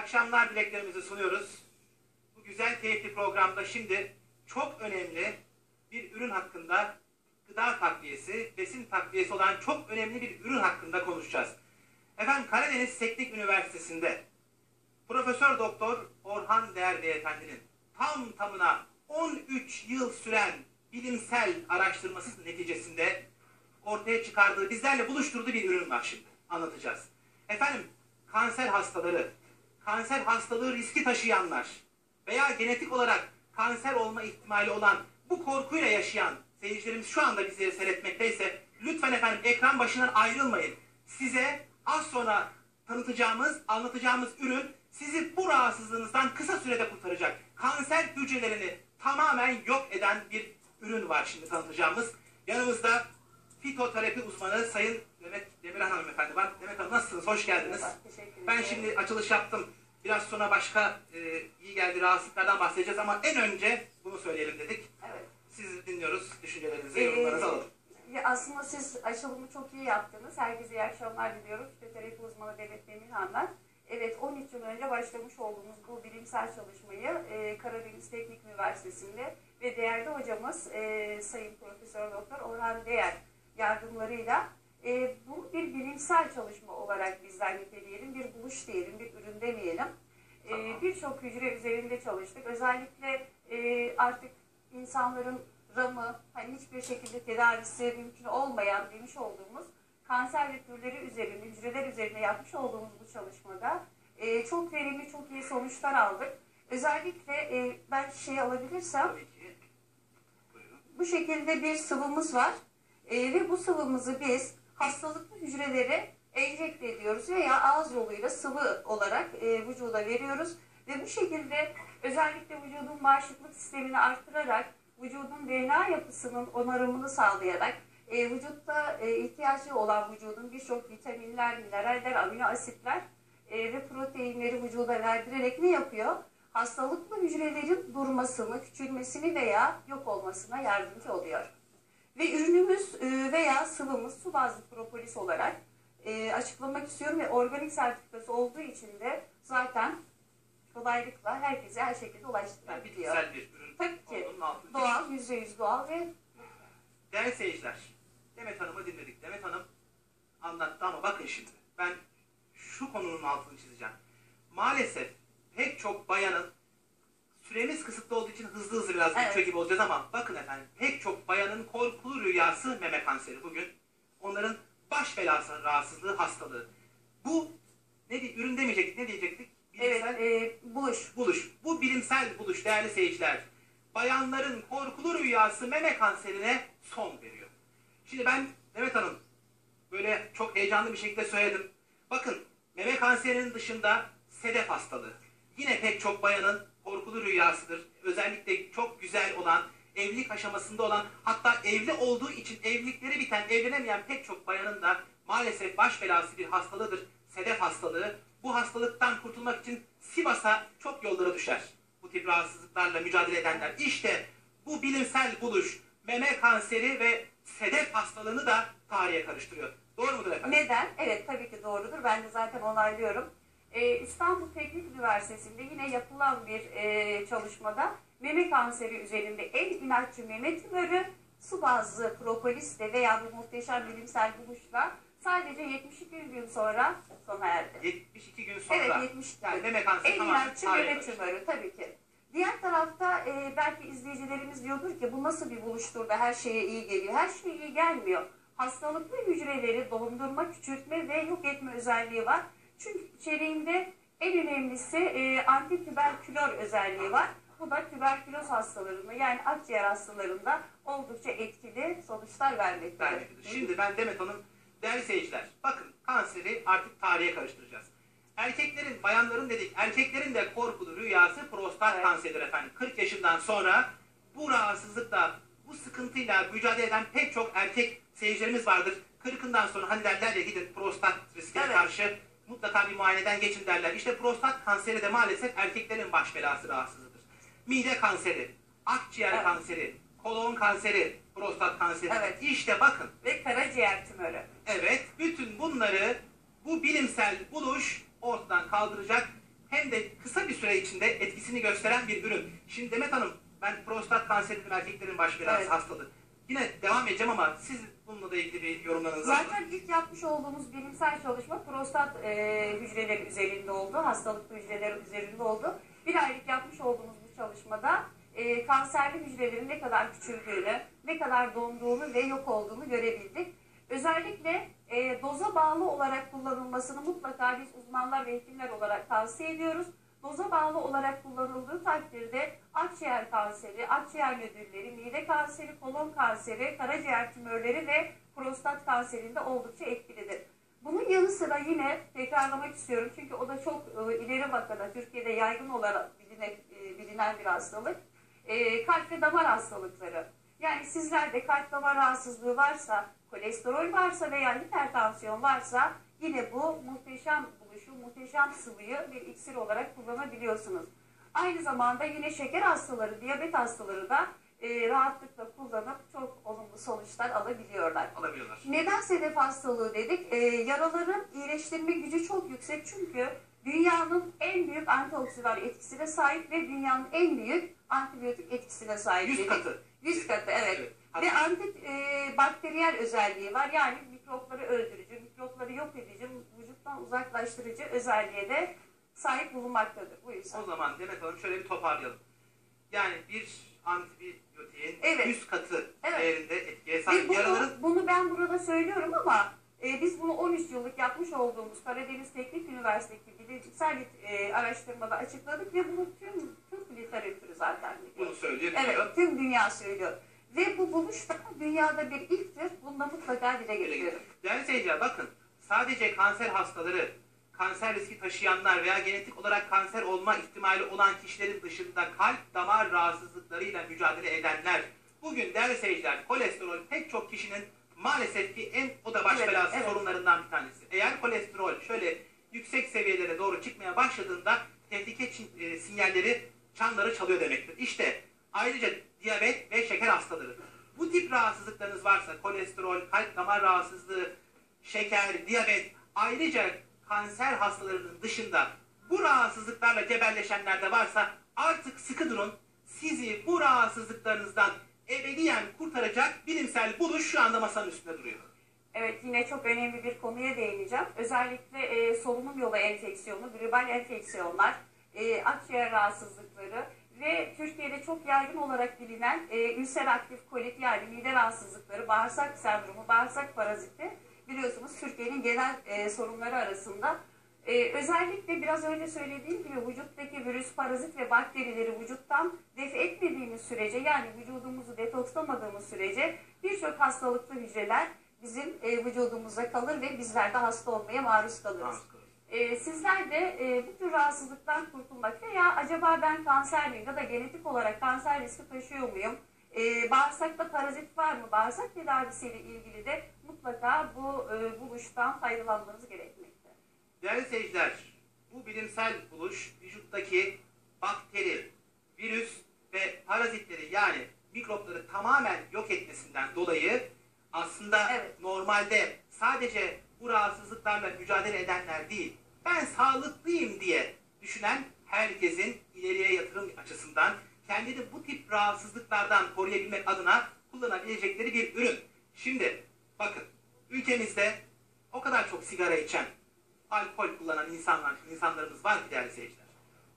akşamlar dileklerimizi sunuyoruz. Bu güzel keyifli programda şimdi çok önemli bir ürün hakkında gıda takviyesi, besin takviyesi olan çok önemli bir ürün hakkında konuşacağız. Efendim Karadeniz Teknik Üniversitesi'nde Profesör Doktor Orhan Değer Beyefendi'nin tam tamına 13 yıl süren bilimsel araştırması neticesinde ortaya çıkardığı, bizlerle buluşturduğu bir ürün var şimdi. Anlatacağız. Efendim kanser hastaları, kanser hastalığı riski taşıyanlar veya genetik olarak kanser olma ihtimali olan bu korkuyla yaşayan seyircilerimiz şu anda bizleri seyretmekteyse lütfen efendim ekran başından ayrılmayın. Size az sonra tanıtacağımız, anlatacağımız ürün sizi bu rahatsızlığınızdan kısa sürede kurtaracak. Kanser hücrelerini tamamen yok eden bir ürün var şimdi tanıtacağımız. Yanımızda fitoterapi uzmanı Sayın Demet Demirhan hanımefendi var. Demet Hanım nasılsınız? Hoş geldiniz. Ben şimdi açılış yaptım. Biraz sonra başka e, iyi geldi rahatsızlıklardan bahsedeceğiz ama en önce bunu söyleyelim dedik. Evet. Sizi dinliyoruz. Düşüncelerinizi, Ee, yorumlarınızı alalım. Ya aslında siz açılımı çok iyi yaptınız. Herkese iyi akşamlar diliyorum. Fitoterapi uzmanı Demet Demirhan'dan. Evet 13 yıl önce başlamış olduğumuz bu bilimsel çalışmayı e, Karadeniz Teknik Üniversitesi'nde ve değerli hocamız e, Sayın Profesör Doktor Orhan Değer yardımlarıyla e, bu bir bilimsel çalışma olarak bizler niteleyelim. Bir buluş diyelim, bir ürün demeyelim. E. Birçok hücre üzerinde çalıştık. Özellikle e, artık insanların ramı, hani hiçbir şekilde tedavisi mümkün olmayan demiş olduğumuz kanser ve türleri üzerinde, hücreler üzerinde yapmış olduğumuz bu çalışmada e, çok verimli, çok iyi sonuçlar aldık. Özellikle e, ben şey alabilirsem, bu şekilde bir sıvımız var E, ve bu sıvımızı biz hastalıklı hücrelere enjekte ediyoruz veya ağız yoluyla sıvı olarak e, vücuda veriyoruz ve bu şekilde özellikle vücudun bağışıklık sistemini arttırarak vücudun DNA yapısının onarımını sağlayarak e, vücutta e, ihtiyacı olan vücudun birçok vitaminler, mineraller, amino asitler e, ve proteinleri vücuda verdirerek ne yapıyor? Hastalıklı hücrelerin durmasını, küçülmesini veya yok olmasına yardımcı oluyor. Ve ürünümüz e, veya sıvımız su bazlı propolis olarak e, açıklamak istiyorum ve organik sertifikası olduğu için de zaten kolaylıkla herkese her şekilde Yani ulaştırabiliyor. bilimsel bir ürün. Tabii ki. Doğal, yüzde yüz doğal ve Değerli seyirciler, Demet Hanım'ı dinledik. Demet Hanım anlattı ama bakın şimdi ben şu konunun altını çizeceğim. Maalesef pek çok bayanın süremiz kısıtlı olduğu için hızlı hızlı biraz Evet. gibi olacağız ama bakın efendim pek çok bayanın korkulu rüyası meme kanseri bugün. Onların baş belası rahatsızlığı, hastalığı. Bu ne di- ürün demeyecektik, ne diyecektik? evet Bilimsel e, buluş. buluş. Bu bilimsel buluş değerli seyirciler. Bayanların korkulu rüyası meme kanserine son veriyor. Şimdi ben Demet Hanım böyle çok heyecanlı bir şekilde söyledim. Bakın meme kanserinin dışında sedef hastalığı. Yine pek çok bayanın korkulu rüyasıdır. Özellikle çok güzel olan, evlilik aşamasında olan, hatta evli olduğu için evlilikleri biten, evlenemeyen pek çok bayanın da maalesef baş belası bir hastalığı Sedef hastalığı. Bu hastalıktan kurtulmak için Sivas'a çok yollara düşer. Bu tip rahatsızlıklarla mücadele edenler. İşte bu bilimsel buluş meme kanseri ve sedef hastalığını da tarihe karıştırıyor. Doğru mudur efendim? Neden? Evet tabii ki doğrudur. Ben de zaten onaylıyorum. Ee, İstanbul Teknik Üniversitesi'nde yine yapılan bir e, çalışmada meme kanseri üzerinde en inatçı meme tümörü su bazlı propolisle veya bu muhteşem bilimsel buluşla sadece 72 gün sonra sona erdi. 72 gün sonra. Evet 72 Yani gün. meme kanseri En tamamen inatçı meme tümörü tabii ki. Diğer tarafta e, belki izleyicilerimiz diyordur ki bu nasıl bir buluştur da her şeye iyi geliyor. Her şeye iyi gelmiyor. Hastalıklı hücreleri dondurma, küçültme ve yok etme özelliği var. Çünkü içeriğinde en önemlisi e, antitüberkülör özelliği var. Bu da tüberküloz hastalarında yani akciğer hastalarında oldukça etkili sonuçlar vermektedir. Şimdi ben Demet Hanım, değerli seyirciler, bakın kanseri artık tarihe karıştıracağız. Erkeklerin, bayanların dedik, erkeklerin de korkulu rüyası prostat Evet. kanseridir efendim. 40 yaşından sonra bu rahatsızlıkla, bu sıkıntıyla mücadele eden pek çok erkek seyircilerimiz vardır. 40'ından sonra hani derler ya gidin prostat riskine Evet. karşı mutlaka bir muayeneden geçin derler. İşte prostat kanseri de maalesef erkeklerin baş belası rahatsızlığıdır. Mide kanseri, akciğer Evet. kanseri, kolon kanseri, prostat kanseri. Evet. İşte bakın Ve karaciğer tümörü. Evet, bütün bunları bu bilimsel buluş ortadan kaldıracak. hem de kısa bir süre içinde etkisini gösteren bir ürün. Şimdi Demet Hanım ben prostat kanseri erkeklerin baş belası Evet. hastalığı. Yine devam edeceğim ama siz bununla da ilgili bir yorumlarınız var? Zaten ilk yapmış olduğumuz bilimsel çalışma prostat e, hücreleri üzerinde oldu, hastalıklı hücreler üzerinde oldu. Bir aylık yapmış olduğumuz bu çalışmada e, kanserli hücrelerin ne kadar küçüldüğünü, ne kadar donduğunu ve yok olduğunu görebildik. Özellikle e, doza bağlı olarak kullanılmasını mutlaka biz uzmanlar ve hekimler olarak tavsiye ediyoruz. Doza bağlı olarak kullanıldığı takdirde akciğer kanseri, akciğer nödülleri, mide kanseri, kolon kanseri, karaciğer tümörleri ve prostat kanserinde oldukça etkilidir. Bunun yanı sıra yine tekrarlamak istiyorum çünkü o da çok e, ileri vakada Türkiye'de yaygın olarak biline, e, bilinen bir hastalık. E, kalp ve damar hastalıkları. Yani sizlerde kalp damar rahatsızlığı varsa, kolesterol varsa veya hipertansiyon varsa yine bu muhteşem buluşu, muhteşem sıvıyı bir iksir olarak kullanabiliyorsunuz. Aynı zamanda yine şeker hastaları, diyabet hastaları da e, rahatlıkla kullanıp çok olumlu sonuçlar alabiliyorlar. Alabiliyorlar. Neden sedef hastalığı dedik? Ee, yaraların iyileştirme gücü çok yüksek çünkü dünyanın en büyük antioksidan etkisine sahip ve dünyanın en büyük antibiyotik etkisine sahip. 100 dedik. katı. 100 katı evet. Evet. Ve antibakteriyel özelliği var. Yani mikropları öldürücü, mikropları yok edici, vücuttan uzaklaştırıcı özelliğe de sahip bulunmaktadır. Bu yüzden. O zaman Demet Hanım şöyle bir toparlayalım. Yani bir antibiyotiğin Evet. 100 katı Evet. değerinde etkiye sahip bunu, yaraların bunu ben burada söylüyorum ama e, biz bunu 13 yıllık yapmış olduğumuz Karadeniz Teknik Üniversitesi bilimsel e, araştırmada açıkladık ve bunu tüm literatürü zaten biliyor. bunu söylüyor, Evet, tüm dünya söylüyor. Ve bu buluş da dünyada bir ilktir. Bunu da mutlaka dile getiriyorum. Değerli seyirciler bakın sadece kanser hastaları, kanser riski taşıyanlar veya genetik olarak kanser olma ihtimali olan kişilerin dışında kalp damar rahatsızlıklarıyla mücadele edenler bugün değerli seyirciler kolesterol pek çok kişinin maalesef ki en o da baş Evet, belası evet. sorunlarından bir tanesi. Eğer kolesterol şöyle yüksek seviyelere doğru çıkmaya başladığında tehlike e, sinyalleri çanları çalıyor demektir. İşte ayrıca diyabet ve şeker hastaları. Bu tip rahatsızlıklarınız varsa kolesterol, kalp damar rahatsızlığı, şeker, diyabet ayrıca kanser hastalarının dışında bu rahatsızlıklarla cebelleşenler de varsa artık sıkı durun. Sizi bu rahatsızlıklarınızdan ebediyen kurtaracak bilimsel buluş şu anda masanın üstünde duruyor. Evet yine çok önemli bir konuya değineceğim. Özellikle e, solunum yolu enfeksiyonu, gribal enfeksiyonlar, e, akciğer rahatsızlıkları ve Türkiye'de çok yaygın olarak bilinen e, ülser aktif kolit yani mide rahatsızlıkları, bağırsak sendromu, bağırsak paraziti biliyorsunuz Türkiye'nin genel e, sorunları arasında. E, özellikle biraz önce söylediğim gibi vücuttaki virüs, parazit ve bakterileri vücuttan def etmediğimiz sürece yani vücudumuzu detokslamadığımız sürece birçok hastalıklı hücreler bizim e, vücudumuza kalır ve bizler de hasta olmaya maruz kalırız. E, sizler de e, bu tür rahatsızlıktan kurtulmak veya acaba ben kanser miyim ya da genetik olarak kanser riski taşıyor muyum? E, bağırsakta parazit var mı? Bağırsak tedavisiyle ilgili de mutlaka bu e, buluştan faydalanmanız gerekmekte. Değerli seyirciler, bu bilimsel buluş vücuttaki bakteri, virüs ve parazitleri yani mikropları tamamen yok etmesinden dolayı aslında Evet. normalde sadece bu rahatsızlıklarla mücadele edenler değil, ben sağlıklıyım diye düşünen herkesin ileriye yatırım açısından kendini bu tip rahatsızlıklardan koruyabilmek adına kullanabilecekleri bir ürün. Şimdi bakın ülkemizde o kadar çok sigara içen, alkol kullanan insanlar, insanlarımız var ki değerli seyirciler.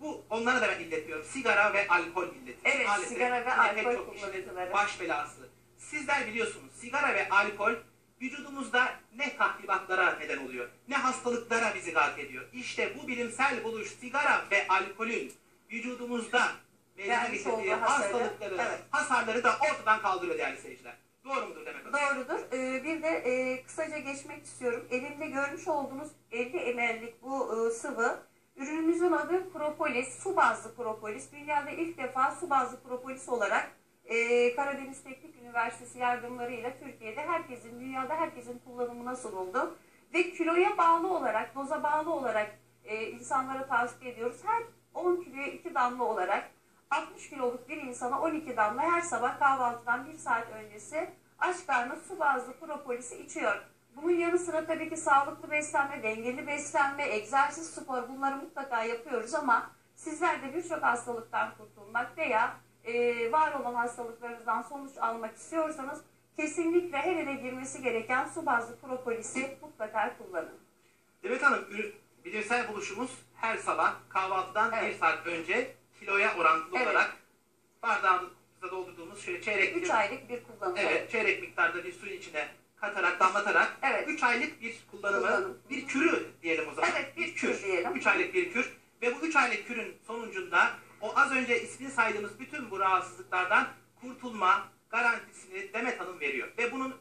Bu onlara da ben illetmiyorum. Sigara ve alkol illeti. Evet, sigara ve alkol kullanıcıları. baş belası. Sizler biliyorsunuz sigara ve alkol vücudumuzda ne tahribatlara neden oluyor, ne hastalıklara bizi gark ediyor. İşte bu bilimsel buluş sigara ve alkolün vücudumuzda meydana getirdiği hastalıkları, evet. hasarları da ortadan kaldırıyor değerli seyirciler. Doğru mudur Hanım? Doğrudur. Ee, bir de e, kısaca geçmek istiyorum. Elimde görmüş olduğunuz 50 ml'lik bu e, sıvı ürünümüzün adı propolis, su bazlı propolis. Dünyada ilk defa su bazlı propolis olarak e, Karadeniz Teknik Üniversitesi yardımlarıyla Türkiye'de herkesin, dünyada herkesin kullanımına sunuldu. Ve kiloya bağlı olarak, doza bağlı olarak e, insanlara tavsiye ediyoruz. Her 10 kiloya 2 damla olarak 60 kiloluk bir insana 12 damla her sabah kahvaltıdan 1 saat öncesi aç karnı su bazlı propolisi içiyor. Bunun yanı sıra tabii ki sağlıklı beslenme, dengeli beslenme, egzersiz, spor bunları mutlaka yapıyoruz ama sizler de birçok hastalıktan kurtulmak veya e, var olan hastalıklarınızdan sonuç almak istiyorsanız kesinlikle her eve girmesi gereken su bazlı propolisi mutlaka kullanın. Demet Hanım, bilimsel buluşumuz her sabah kahvaltıdan Evet. bir saat önce kiloya orantılı Evet. olarak bardağımıza doldurduğumuz şöyle çeyrek 3 bir, aylık bir kullanım. evet, çeyrek miktarda bir suyun içine katarak, damlatarak Evet. 3 aylık bir kullanımı, Kullanım. bir kürü diyelim o zaman. Evet, bir kür diyelim. 3 aylık bir kür ve bu 3 aylık kürün sonucunda o az önce ismini saydığımız bütün bu rahatsızlıklardan kurtulma garantisini Demet Hanım veriyor. Ve bunun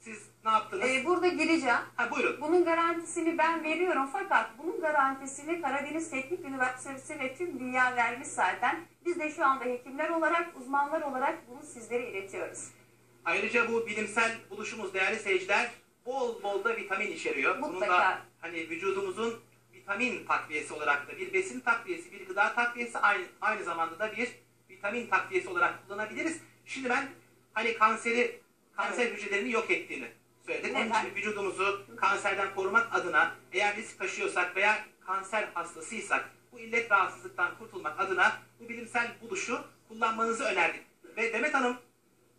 siz ne yaptınız? E, burada gireceğim. ha buyurun. Bunun garantisini ben veriyorum fakat bunun garantisini Karadeniz Teknik Üniversitesi ve tüm dünya vermiş zaten. Biz de şu anda hekimler olarak, uzmanlar olarak bunu sizlere iletiyoruz. Ayrıca bu bilimsel buluşumuz değerli seyirciler bol bol da vitamin içeriyor. Bunun Mutlaka. da hani vücudumuzun vitamin takviyesi olarak da bir besin takviyesi, bir gıda takviyesi aynı, aynı zamanda da bir vitamin takviyesi olarak kullanabiliriz. Şimdi ben hani kanseri, kanser hücrelerini yok ettiğini söyledim. Onun için vücudumuzu kanserden korumak adına eğer risk taşıyorsak veya kanser hastasıysak bu illet rahatsızlıktan kurtulmak adına bu bilimsel buluşu kullanmanızı önerdik. Ve Demet Hanım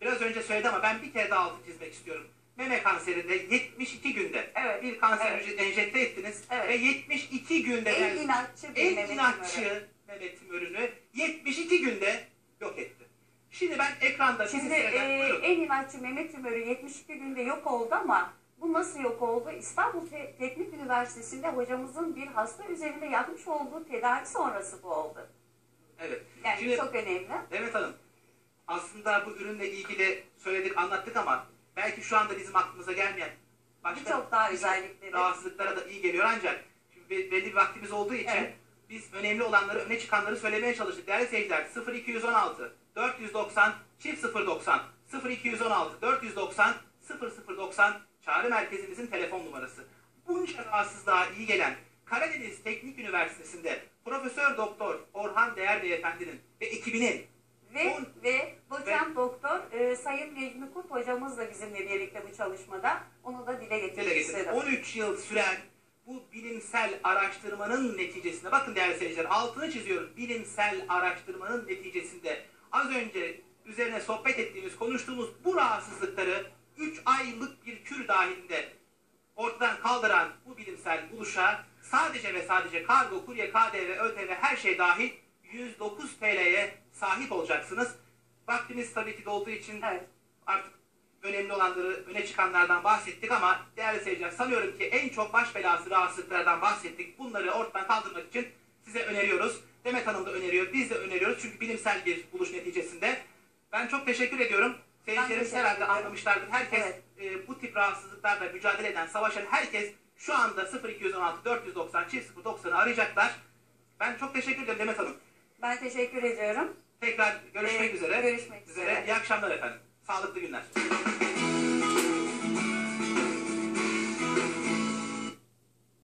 biraz önce söyledi ama ben bir kere daha altı çizmek istiyorum. Meme kanserinde 72 günde Evet, bir kanser evet. hücre enjekte ettiniz Evet. ve 72 günde En inatçı bir en Mehmet inatçı Ümör'ü. Mehmet Tümör'ünü 72 günde yok etti. Şimdi ben ekranda Şimdi sizi seyreden- e, buyurun. en inatçı Mehmet Tümörü 72 günde yok oldu ama bu nasıl yok oldu? İstanbul Te- Teknik Üniversitesi'nde hocamızın bir hasta üzerinde yapmış olduğu tedavi sonrası bu oldu. Evet. Yani Şimdi çok önemli. Demet Hanım aslında bu ürünle ilgili söyledik anlattık ama belki şu anda bizim aklımıza gelmeyen başka daha özellikleri. rahatsızlıklara da iyi geliyor ancak şimdi be- belli bir vaktimiz olduğu için Evet. biz önemli olanları öne çıkanları söylemeye çalıştık. Değerli seyirciler 0216 490 çift 090 0216 490 0090 çağrı merkezimizin telefon numarası. Bunca rahatsızlığa iyi gelen Karadeniz Teknik Üniversitesi'nde Profesör Doktor Orhan Değer Beyefendinin ve ekibinin Ve ve doçent doktor e, Sayın Necmi Kurt hocamız da bizimle birlikte bu çalışmada. Onu da dile getirmek istedim. 13 yıl süren bu bilimsel araştırmanın neticesinde bakın değerli seyirciler altını çiziyorum. Bilimsel araştırmanın neticesinde az önce üzerine sohbet ettiğimiz, konuştuğumuz bu rahatsızlıkları 3 aylık bir kür dahilinde ortadan kaldıran bu bilimsel buluşa sadece ve sadece kargo, kurye, KDV, ÖTV her şey dahil 109 TL'ye sahip olacaksınız. Vaktimiz tabii ki dolduğu için Evet. artık önemli olanları öne çıkanlardan bahsettik ama değerli seyirciler sanıyorum ki en çok baş belası rahatsızlıklardan bahsettik. Bunları ortadan kaldırmak için size öneriyoruz. Demet Hanım da öneriyor, biz de öneriyoruz çünkü bilimsel bir buluş neticesinde. Ben çok teşekkür ediyorum. Seyircilerimiz herhalde anlamışlardır. Herkes Evet. e, bu tip rahatsızlıklarla mücadele eden, savaşan herkes şu anda 0216 490 çift 090'ı arayacaklar. Ben çok teşekkür ederim Demet Hanım. Ben teşekkür ediyorum. Tekrar görüşmek Ee, üzere. görüşmek üzere. İyi akşamlar efendim. Sağlıklı günler.